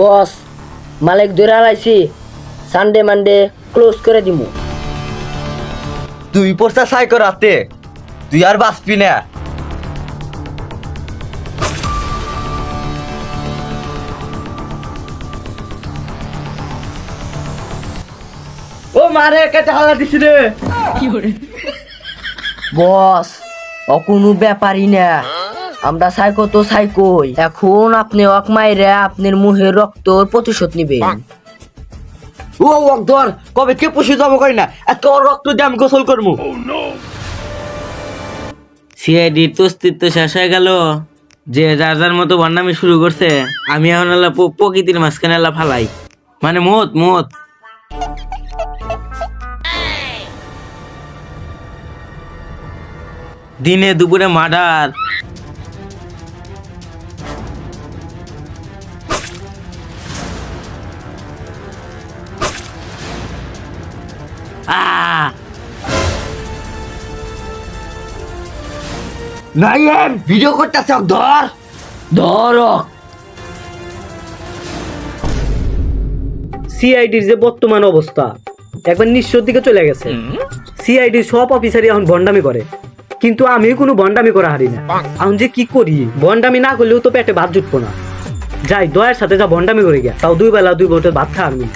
বস মালিক ধরে আলাইছি Sunday Monday close করে দিমু। তুই পড়ছা সাই করাতে তুই আর বাঁচবি না। ও মারে কেটে হালা দিছি রে। বস ও কোনো ব্যাপারই না। আমরা সাইকো তো সাইকোই। এখন আপনি অক মাইরে আপনার মুহের রক্তর প্রতিশোধ নিবেন। ও অকদর কবে কে পুষি যাব কই না? এত রক্ত দিয়ে আমি গোসল করব। সিআইডির তো অস্তিত্ব শেষ হয়ে গেল। যে যার যার মতো বন্যামি শুরু করছে আমি এখন আল্লাহ প্রকৃতির মাঝখানে আল্লাহ ফালাই। মানে মত মত দিনে দুপুরে মার্ডার। নাই ভিডিও করতেছে ধর! ধর সিআইডির যে বর্তমান অবস্থা একবার নিঃস্বর দিকে চলে গেছে। সিআইডির সব অফিসারই এখন ভন্ডামি করে। কিন্তু আমি কোনো ভন্ডামি করা হারি না। এখন যে কি করি? ভন্ডামি না করলেও তো পেটে ভাত জুটবো না। যাই দয়ার সাথে যা ভন্ডামি করে গিয়া তাও দুই বেলা দুই বছর ভাত খা আমি।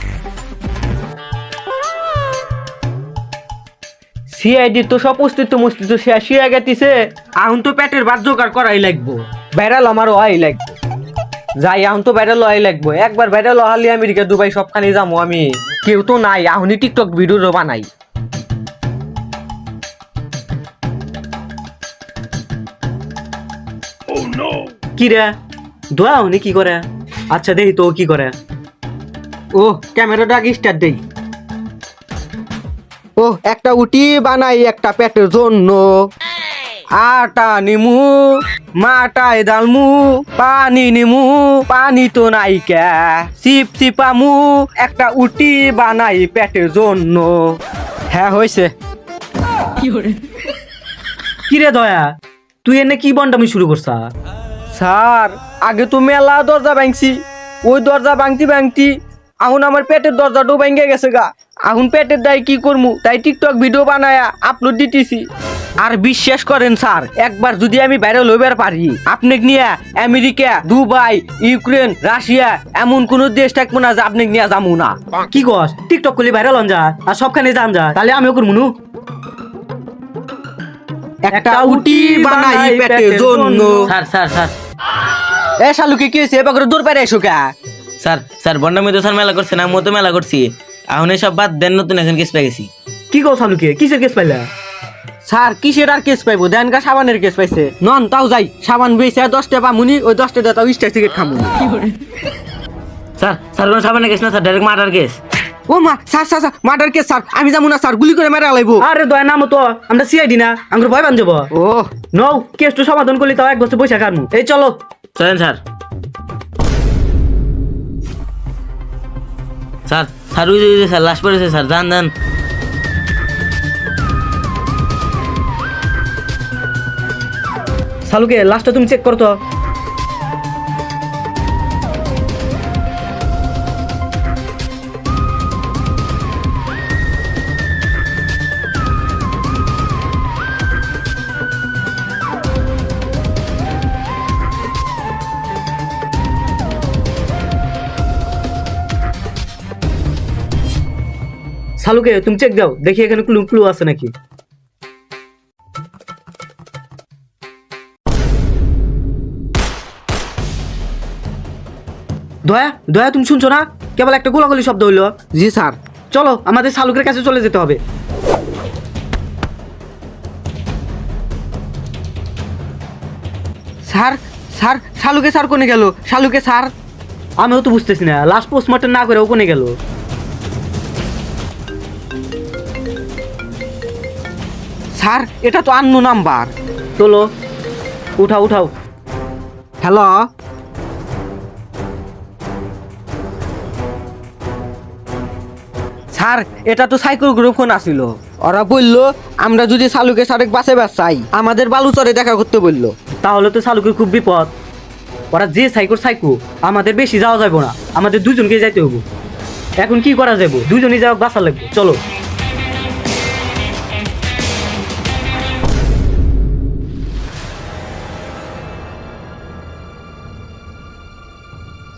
সিআইডির তো সব অস্তিত্ব মস্তিত্ব শেষ হয়ে গেছে এখন তো পেটের ভাত জোগাড় করাই লাগবো। বেড়াল আমারও আই লাগবে। যাই এখন তো বাইরে লয় লাগবো। একবার বাইরে লহালি আমেরিকা, দুবাই সবখানে যাব আমি। কেউ তো নাই এখনই টিকটক ভিডিও বানাই। কি রে? দোয়া হনি কি করে? আচ্ছা দেখি তো কি করে। ও, ক্যামেরাটা আগে স্টার্ট দেই। ও একটা উটি বানাই একটা পেটের জন্য। আটা নিমু মাটায় ডালমু পানি নিমু পানি তো নাই কে চিপ চিপামু একটা উটি বানাই পেটের জন্য। হ্যাঁ হয়েছে। কি রে দয়া? তুই এনে কি বন্ডামি শুরু করছা? স্যার আগে তো মেলা দরজা ভাঙছি। ওই দরজা ভাঙতি ভাঙতি এখন আমার পেটের দরজাটাও ভেঙে গেছে গা। এখন পেটের দায় কি করমু? তাই টিকটক ভিডিও বানায়া আপলোড দিতেছি। আর বিশ্বাস করেন স্যার একবার যদি আমি বাইরে লইবার পারি আপনি নিয়ে আমেরিকা দুবাই ইউক্রেন রাশিয়া এমন কোন দেশ থাকব না যে আপনি নিয়ে যাব না। কি কস? টিকটক করলে ভাইরাল হন যা আর সবখানে যান যা তাহলে আমিও করব নু। একটা উটি বানাই পেটের জন্য। Sir sir sir. এ শালুকে কি হয়েছে এবার দূর পেরে এসো কা? স্যার স্যার বন্ডামি তো স্যার মেলা করছে না মতো মেলা করছি। এখন এসব বাদ দেন নতুন এখন কেস পেয়ে গেছি। কি কও শালুকে কিসের কেস পাইলা? স্যার কিসের আর কেস পাইবো? দেন গা সাবানের কেস পাইছে। নন তাও যাই। সাবান বেচে দশটা পামুনি ওই দশটা দিয়ে তাও স্টার টিকিট খামুনি স্যার স্যার কোনো সাবানের কেস না স্যার ডাইরেক্ট মার্ডার কেস ও মা sir sir sir murder case sir. আমি যাব না স্যার গুলি করে মেরে লাইবো আরে দয়া নাম তো আমরা সিআইডি না আমরা ভয় বান যাব ও নও কেসটা সমাধান করলি তাও এক বছর পয়সা কাটমু এই চলো। চলেন স্যার। স্যার স্যার ওই যে স্যার লাশ পড়েছে স্যার যান যান। সালুকে লাস্টটা তুমি চেক করো তো শালুকে তুমি চেক দাও দেখি এখানে ক্লু ক্লু আছে নাকি। দয়া দয়া তুমি শুনছো না? কেবল একটা গোলাগুলি শব্দ হইল। জি স্যার। চলো আমাদের শালুকের কাছে চলে যেতে হবে। স্যার স্যার শালুকে স্যার কোনে গেল? শালুকে স্যার। আমিও তো বুঝতেছি না লাস্ট পোস্টমর্টম না করে ও কোনে গেল? স্যার, এটা তো আন্নু নাম্বার। তোলো উঠাও উঠাও। হ্যালো? স্যার, এটা তো সাইকেল গ্রুপ ফোন আসিল ওরা বলল, আমরা যদি শালুকে সারেক বাসে বাস চাই আমাদের বালুচরে দেখা করতে বলল। তাহলে তো শালুকের খুব বিপদ। ওরা যে সাইকো সাইকো, আমাদের বেশি যাওয়া যাবে না। আমাদের দুজনকে যাইতে হব এখন কি করা যাব দুজনই যাওয়া বাসা লাগবে। চলো।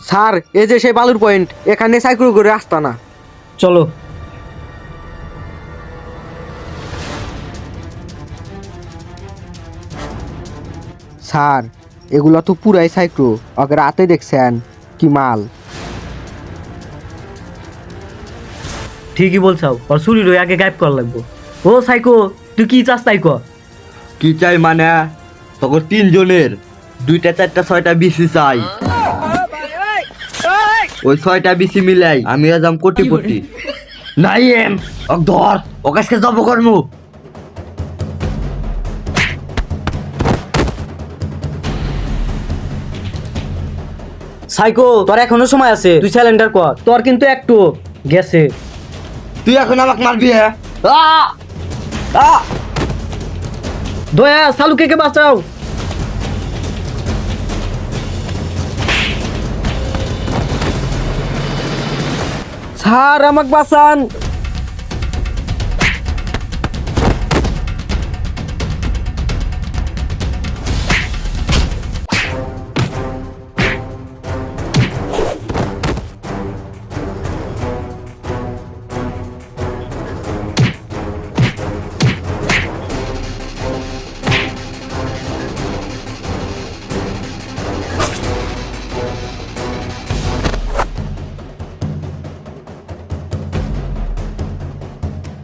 স্যার এই যে সেই বালুর পয়েন্ট এখানে সাইকেল করে আসতা না। চলো। স্যার এগুলো তো পুরাই সাইক্রো ওকে রাতে দেখছেন কি মাল। ঠিকই বলছাও ওর চুরির ওই আগে গায়েব করা লাগবো। ও সাইকো তুই কি চাস তাই কর কি চাই মানে? তখন তিনজনের দুইটা চারটা ছয়টা বিসি চাই। ওই ছয়টা বিসি মিলাই আমি আজাম কোটি নাই এম ওক ধর ওকাশকে জব কর্ম। সাইকো তোর এখনও সময় আছে তুই স্যালেন্ডার কর। তোর কিন্তু একটু গেছে। তুই এখন আমাকে মারবি হ্যাঁ? আ! আ! দয়া সালুকে কে বাঁচাও? স্যার আমাকে বাঁচান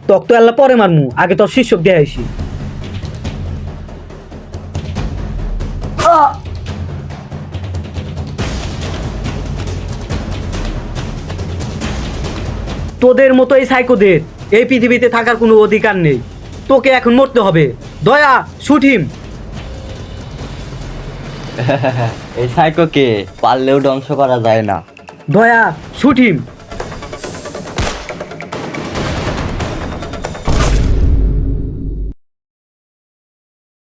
তক তো আল্লাহ পরে মারমু আগে তোর শীর্ষক দিয়ে আইসি তোদের মতো এই সাইকোদের এই পৃথিবীতে থাকার কোনো অধিকার নেই। তোকে এখন মরতে হবে। দয়া শুট হিম এই সাইকোকে পারলেও ধ্বংস করা যায় না। দয়া শুট হিম